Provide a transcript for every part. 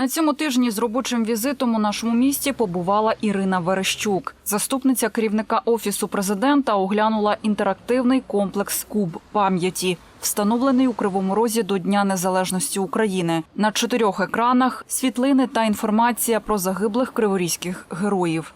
На цьому тижні з робочим візитом у нашому місті побувала Ірина Верещук. Заступниця керівника офісу президента оглянула інтерактивний комплекс Куб пам'яті, встановлений у Кривому Розі до Дня Незалежності України. На чотирьох екранах світлини та інформація про загиблих криворізьких героїв.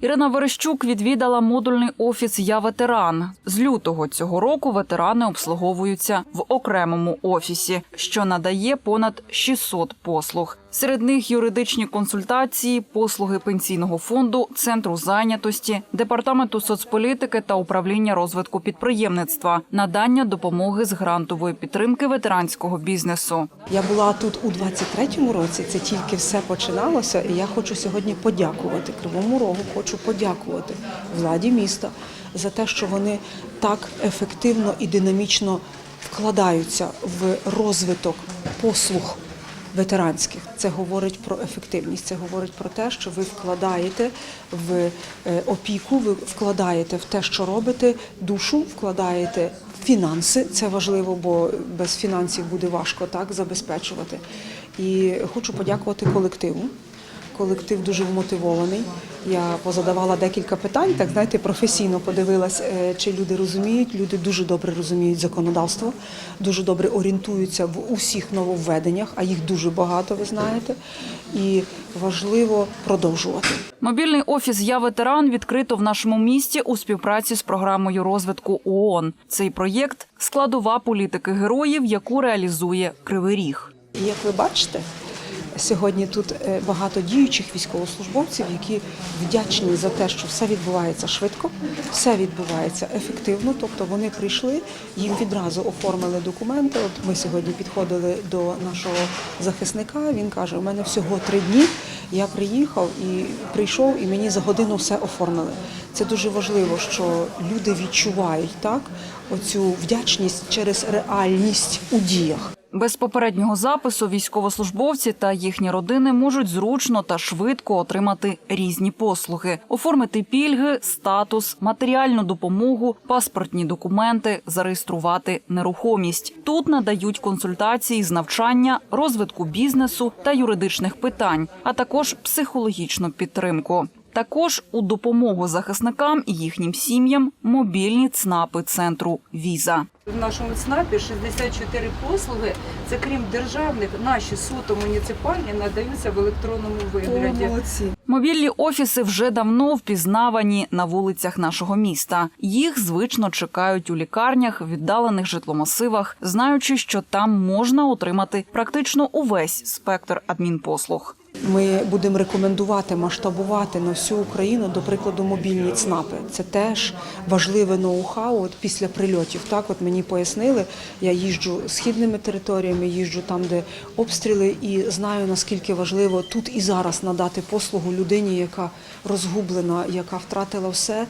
Ірина Верещук відвідала модульний офіс Я ветеран. З лютого цього року ветерани обслуговуються в окремому офісі, що надає понад 600 послуг. Серед них юридичні консультації, послуги пенсійного фонду, центру зайнятості, департаменту соцполітики та управління розвитку підприємництва, надання допомоги з грантової підтримки ветеранського бізнесу. Я була тут у 23-му році. Це тільки все починалося, і я хочу сьогодні подякувати Кривому Рогу. Хочу подякувати владі міста за те, що вони так ефективно і динамічно вкладаються в розвиток послуг ветеранських. Це говорить про ефективність. Це говорить про те, що ви вкладаєте в е, опіку, ви вкладаєте в те, що робите, душу, вкладаєте фінанси. Це важливо, бо без фінансів буде важко так забезпечувати. І хочу подякувати колективу. Колектив дуже вмотивований. Я позадавала декілька питань, так знаєте, професійно подивилась, е, чи люди розуміють. Люди дуже добре розуміють законодавство, дуже добре орієнтуються в усіх нововведеннях, а їх дуже багато, ви знаєте. І важливо продовжувати. Мобільний офіс Я ветеран відкрито в нашому місті у співпраці з програмою розвитку ООН. Цей проєкт складова політики героїв, яку реалізує Кривий Ріг. Як ви бачите, сьогодні тут е, багато діючих військовослужбовців, які вдячні за те, що все відбувається швидко, все відбувається ефективно. Тобто вони прийшли, їм відразу оформили документи. От ми сьогодні підходили до нашого захисника. Він каже: у мене всього три дні. Я приїхав і прийшов, і мені за годину все оформили. Це дуже важливо, що люди відчувають так оцю вдячність через реальність у діях. Без попереднього запису військовослужбовці та їхні родини можуть зручно та швидко отримати різні послуги, оформити пільги, статус, матеріальну допомогу, паспортні документи, зареєструвати нерухомість. Тут надають консультації з навчання, розвитку бізнесу та юридичних питань, а також психологічну підтримку. Також у допомогу захисникам і їхнім сім'ям мобільні ЦНАПи центру Віза. В нашому ЦНАПі 64 послуги. Це крім державних, наші суто муніципальні надаються в електронному вигляді. Мобільні офіси вже давно впізнавані на вулицях нашого міста. Їх звично чекають у лікарнях, віддалених житломасивах, знаючи, що там можна отримати практично увесь спектр адмінпослуг. Ми будемо рекомендувати масштабувати на всю Україну, до прикладу, мобільні ЦНАПи. Це теж важливе ноу-хау. От після прильотів. Так, от мені пояснили. Я їжджу східними територіями, їжджу там, де обстріли, і знаю наскільки важливо тут і зараз надати послугу людині, яка розгублена, яка втратила все.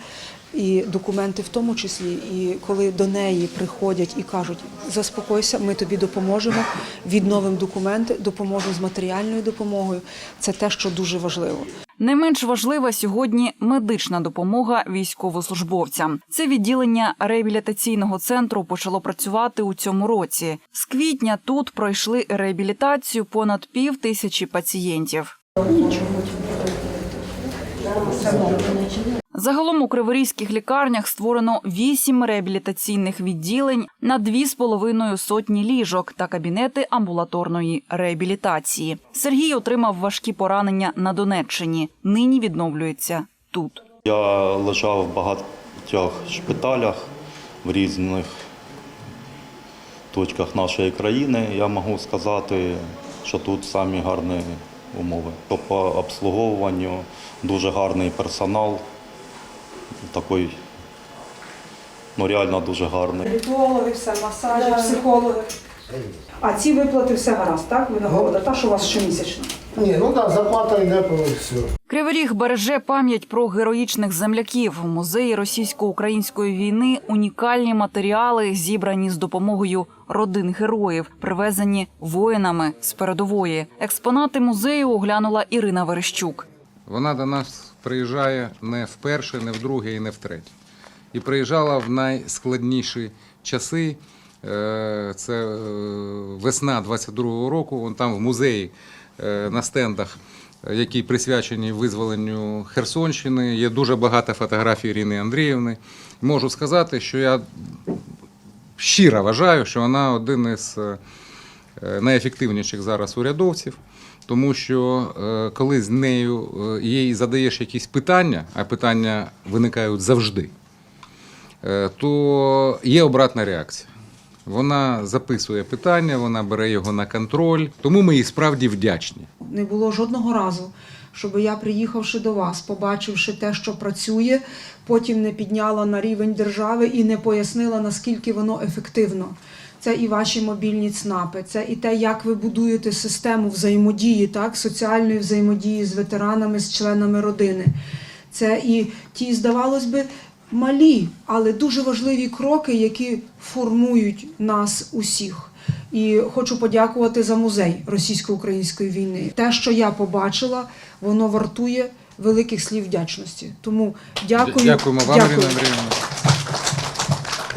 І документи в тому числі, і коли до неї приходять і кажуть, заспокойся, ми тобі допоможемо, відновимо документи, допоможемо з матеріальною допомогою. Це те, що дуже важливо. Не менш важлива сьогодні медична допомога військовослужбовцям. Це відділення реабілітаційного центру почало працювати у цьому році. З квітня тут пройшли реабілітацію понад пів тисячі пацієнтів. Загалом у криворізьких лікарнях створено вісім реабілітаційних відділень на дві з половиною сотні ліжок та кабінети амбулаторної реабілітації. Сергій отримав важкі поранення на Донеччині. Нині відновлюється тут. Я лежав в багатьох шпиталях в різних точках нашої країни. Я можу сказати, що тут самі гарні умови. По- По обслуговуванню дуже гарний персонал. Такий, ну реально дуже гарний. Ритуологи, все, масажі, психологи. А ці виплати все гаразд, так? Винагорода, та що у вас щомісячно? Ні, ну так, зарплата йде по все. Кривий Ріг береже пам'ять про героїчних земляків. У музеї російсько-української війни унікальні матеріали, зібрані з допомогою родин героїв, привезені воїнами з передової. Експонати музею оглянула Ірина Верещук. Вона до нас приїжджає не вперше, не вдруге і не втретє. І приїжджала в найскладніші часи. Е, Це е, весна 22-го року. Вон там в музеї на стендах, е, які присвячені визволенню Херсонщини. Є дуже багато фотографій Ірини Андріївни. Можу сказати, що я щиро вважаю, що вона один із е, найефективніших зараз урядовців. Тому що е, коли з нею е, їй задаєш якісь питання, а питання виникають завжди, е, то є обратна реакція. Вона записує питання, вона бере його на контроль, тому ми їй справді вдячні. Не було жодного разу, щоб я, приїхавши до вас, побачивши те, що працює, потім не підняла на рівень держави і не пояснила, наскільки воно ефективно. Це і ваші мобільні ЦНАПи, це і те, як ви будуєте систему взаємодії, так, соціальної взаємодії з ветеранами, з членами родини. Це і ті, здавалось би, малі, але дуже важливі кроки, які формують нас усіх. І хочу подякувати за музей російсько-української війни. Те, що я побачила, воно вартує великих слів вдячності. Тому дякую. Дякуємо вам, дякую. Ірина Андріївна.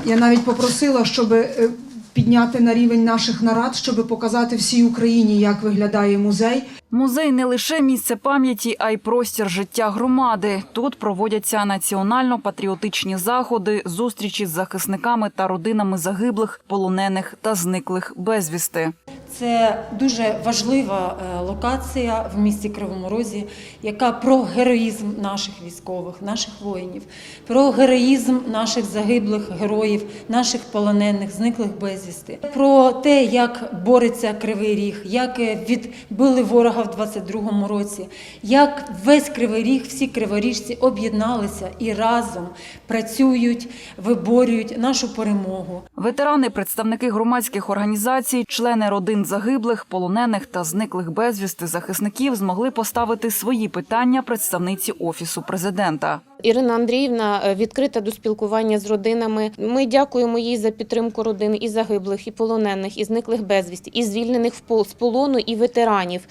Я навіть попросила, щоб е, підняти на рівень наших нарад, щоб показати всій Україні, як виглядає музей. Музей не лише місце пам'яті, а й простір життя громади. Тут проводяться національно-патріотичні заходи, зустрічі з захисниками та родинами загиблих, полонених та зниклих безвісти. Це дуже важлива е, локація в місті Кривому Розі, яка про героїзм наших військових, наших воїнів, про героїзм наших загиблих героїв, наших полонених, зниклих безвісти, про те, як бореться Кривий Ріг, як е, відбили ворога в 22-му році, як весь Кривий Ріг, всі криворіжці об'єдналися і разом працюють, виборюють нашу перемогу. Ветерани, представники громадських організацій, члени родин загиблих, полонених та зниклих безвісти захисників змогли поставити свої питання представниці офісу президента. Ірина Андріївна е, відкрита до спілкування з родинами. Ми дякуємо їй за підтримку родин і загиблих, і полонених, і зниклих безвісті, і звільнених з полону, і ветеранів,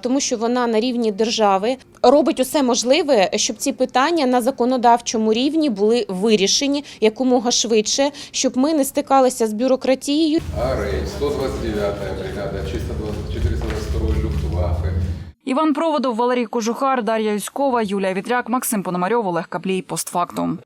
тому що вона на рівні держави робить усе можливе, щоб ці питання на законодавчому рівні були вирішені якомога швидше, щоб ми не стикалися з бюрократією. Арей, 129-я бригада, 422 Люфтваффе. Іван Проводов, Валерій Кожухар, Дар'я Юськова, Юлія Вітряк, Максим Пономарьов, Олег Каплій. Постфактум.